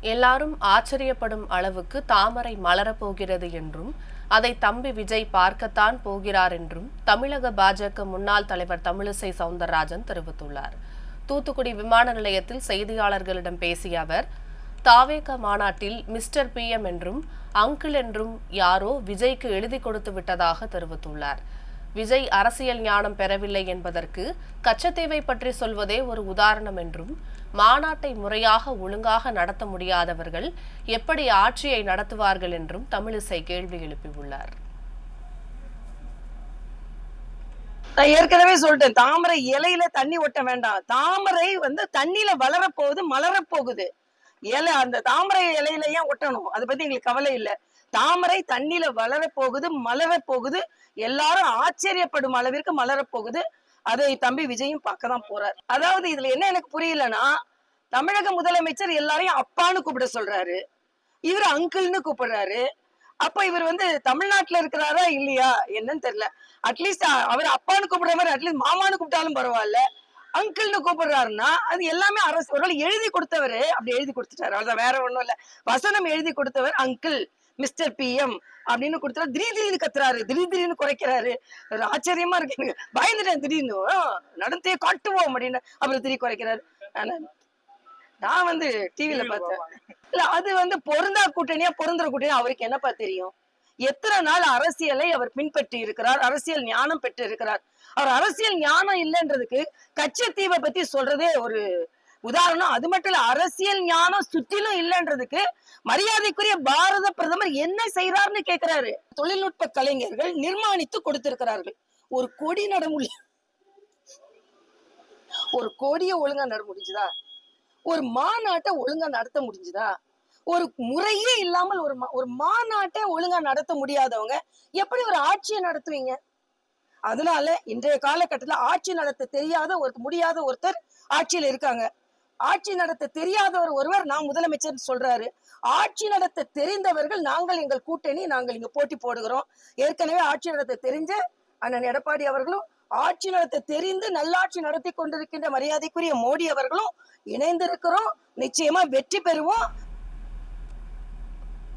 எல்லாரும் ஆச்சரியப்படும் அளவுக்கு தாமரை மலரப்போகிறது என்றும் அதை தம்பி விஜய் பார்க்கத்தான் போகிறார் என்றும் தமிழக பாஜக முன்னாள் தலைவர் தமிழிசை சவுந்தரராஜன் தெரிவித்துள்ளார். தூத்துக்குடி விமான நிலையத்தில் செய்தியாளர்களிடம் பேசிய அவர் தாவேக மாநாட்டில் மிஸ்டர் பிஎம் என்றும் அங்கிள் என்றும் யாரோ விஜய்க்கு எழுதி கொடுத்து விட்டதாக தெரிவித்துள்ளார். விஜய் அரசியல் ஞானம் பெறவில்லை என்பதற்கு கச்சத்தீவை பற்றி சொல்வதே ஒரு உதாரணம் என்றும் மாநாட்டை முறையாக ஒழுங்காக நடத்த முடியாதவர்கள் எப்படி ஆட்சியை நடத்துவார்கள் என்றும் தமிழிசை கேள்வி எழுப்பியுள்ளார். நான் ஏற்கனவே சொல்லிட்டேன் தாமரை இலையில தண்ணி ஒட்ட வேண்டாம். தாமரை வந்து தண்ணியில வளரப் போகுது போகுது இலை அந்த தாமரை இலையில ஏன் ஒட்டணும்? அதை பத்தி எங்களுக்கு கவலை இல்லை. தாமரை தண்ணியில வளரப் போகுது மலர போகுது. எல்லாரும் ஆச்சரியப்படும் அளவிற்கு மலர போகுது. அதை தம்பி விஜயும் பார்க்க தான் போறார். அதாவது இதுல என்ன எனக்கு புரியலன்னா தமிழக முதலமைச்சர் எல்லாரையும் அப்பான்னு கூப்பிட சொல்றாரு. இவர் அங்கிள்னு கூப்பிடுறாரு. அப்ப இவர் வந்து தமிழ்நாட்டுல இருக்கிறாரா இல்லையா? என்னன்னு தெரியல. அட்லீஸ்ட் அவர் அப்பான்னு கூப்பிடுற மாதிரி அட்லீஸ்ட் மாமான்னு கூப்பிட்டாலும் பரவாயில்ல. அங்கிள்னு கூப்பிடுறாருன்னா அது எல்லாமே அரசு ஒருவேளை எழுதி கொடுத்தவர் அப்படி எழுதி கொடுத்துட்டாரு. அவ்வளவுதான் வேற ஒண்ணும் இல்ல. வசனம் எழுதி கொடுத்தவர் அங்கிள் மிஸ்டர் பிஎம் அப்படின்னு கொடுத்தாரு திடீர் திடீர்னு கத்துறாரு. திடீர் திடீர்னு குறைக்கிறாரு. ஒரு ஆச்சரியமா இருக்கு எனக்கு. பயந்துட்டேன் திடீர்னு. நடந்தே காட்டுவோம் அப்படின்னு அப்புறம் திடீர் குறைக்கிறாரு. நான் வந்து டிவில பார்த்தேன். இல்ல அது வந்து பொருந்தா கூட்டணியா பொருந்துற கூட்டணியா அவருக்கு என்னப்பா தெரியும்? எத்தனை நாள் அரசியலை அவர் பின்பற்றி இருக்கிறார்? அரசியல் ஞானம் பெற்று இருக்கிறார் அவர் அரசியல் ஞானம் இல்லைன்றதுக்கு கச்சத்தீவை பத்தி சொல்றதே ஒரு உதாரணம். அது மட்டும் இல்ல அரசியல் ஞானம் சுற்றிலும் இல்லைன்றதுக்கு மரியாதைக்குரிய பாரத பிரதமர் என்ன செய்யறாருன்னு கேக்குறாரு. தொழில்நுட்ப கலைஞர்கள் நிர்மாணித்து கொடுத்திருக்கிறார்கள். ஒரு கொடி நட முடியல ஒரு கொடியை ஒழுங்கா நட முடிஞ்சுதா? ஒரு மாநாட்டை ஒழுங்கா நடத்த முடிஞ்சுதா? ஒரு முறையே இல்லாமல் ஒரு மா- ஒரு மாநாட்டை ஒழுங்கா நடத்த முடியாதவங்க எப்படி ஒரு ஆட்சியை நடத்துவீங்க? அதனால இன்றைய காலகட்டத்துல ஆட்சி நடத்த தெரியாத ஒரு முடியாத ஒருத்தர் ஆட்சியில இருக்காங்க. ஆட்சி நடத்த தெரியாதவர் ஒருவர் நான் முதலமைச்சர் சொல்றாரு. ஆட்சி நடத்த தெரிந்தவர்கள் நாங்கள் எங்கள் கூட்டணி நாங்கள் இங்க போட்டி போடுகிறோம். ஏற்கனவே ஆட்சி நடத்த தெரிஞ்ச அண்ணன் எடப்பாடி அவர்களும் ஆட்சி நடத்த தெரிந்து நல்லாட்சி நடத்தி கொண்டிருக்கின்ற மரியாதைக்குரிய மோடி அவர்களும் இணைந்திருக்கிறோம். நிச்சயமா வெற்றி பெறுவோம்.